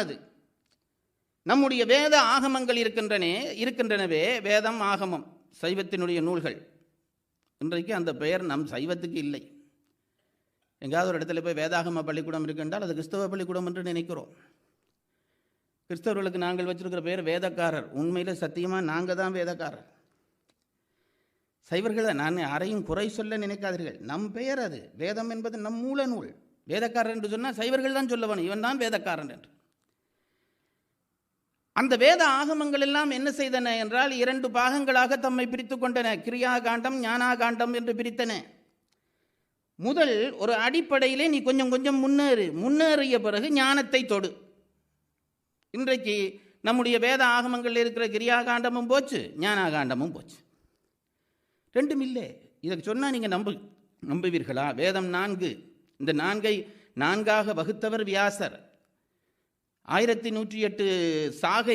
முக்கியமானது நம்முடைய வேத ஆகமங்கள் இருக்கின்றனே இருக்கின்றனவே வேதம் ஆகமம் சைவத்தினுடைய நூல்கள். இன்றைக்கு அந்த பெயர் நம் சைவத்துக்கு இல்லை. எங்காவது ஒரு இடத்துல போய் வேதாகம பள்ளிக்கூடம் இருக்கின்றால் அது கிறிஸ்தவ பள்ளிக்கூடம் என்று நினைக்கிறோம். கிறிஸ்தவர்களுக்கு நாங்கள் வச்சிருக்கிற பெயர் வேதக்காரர். உண்மையில் சத்தியமாக நாங்கள் தான் வேதக்காரர். சைவர்களை நான் யாரையும் குறை சொல்ல நினைக்காதீர்கள். நம் பெயர் அது. வேதம் என்பது நம் மூல நூல். வேதக்காரர் என்று சொன்னால் சைவர்கள் தான் சொல்ல வேணும். இவன் தான் வேதக்காரன் என்று. அந்த வேத ஆகமங்கள் எல்லாம் என்ன செய்தன என்றால் இரண்டு பாகங்களாக தம்மை பிரித்து கொண்டன கிரியா காண்டம் ஞானா காண்டம் என்று பிரித்தன. முதல் ஒரு அடிப்படையிலே நீ கொஞ்சம் கொஞ்சம் முன்னேறு முன்னேறிய பிறகு ஞானத்தை தொடு. இன்றைக்கு நம்முடைய வேத ஆகமங்களில் இருக்கிற கிரியா காண்டமும் போச்சு ஞானா காண்டமும் போச்சு. ரெண்டும் இல்லை. இதை சொன்னால் நீங்கள் நம்பு நம்புவீர்களா? வேதம் நான்கு. இந்த நான்கை நான்காக வகுத்தவர் வியாசர். ஆயிரத்தி நூற்றி எட்டு சாகை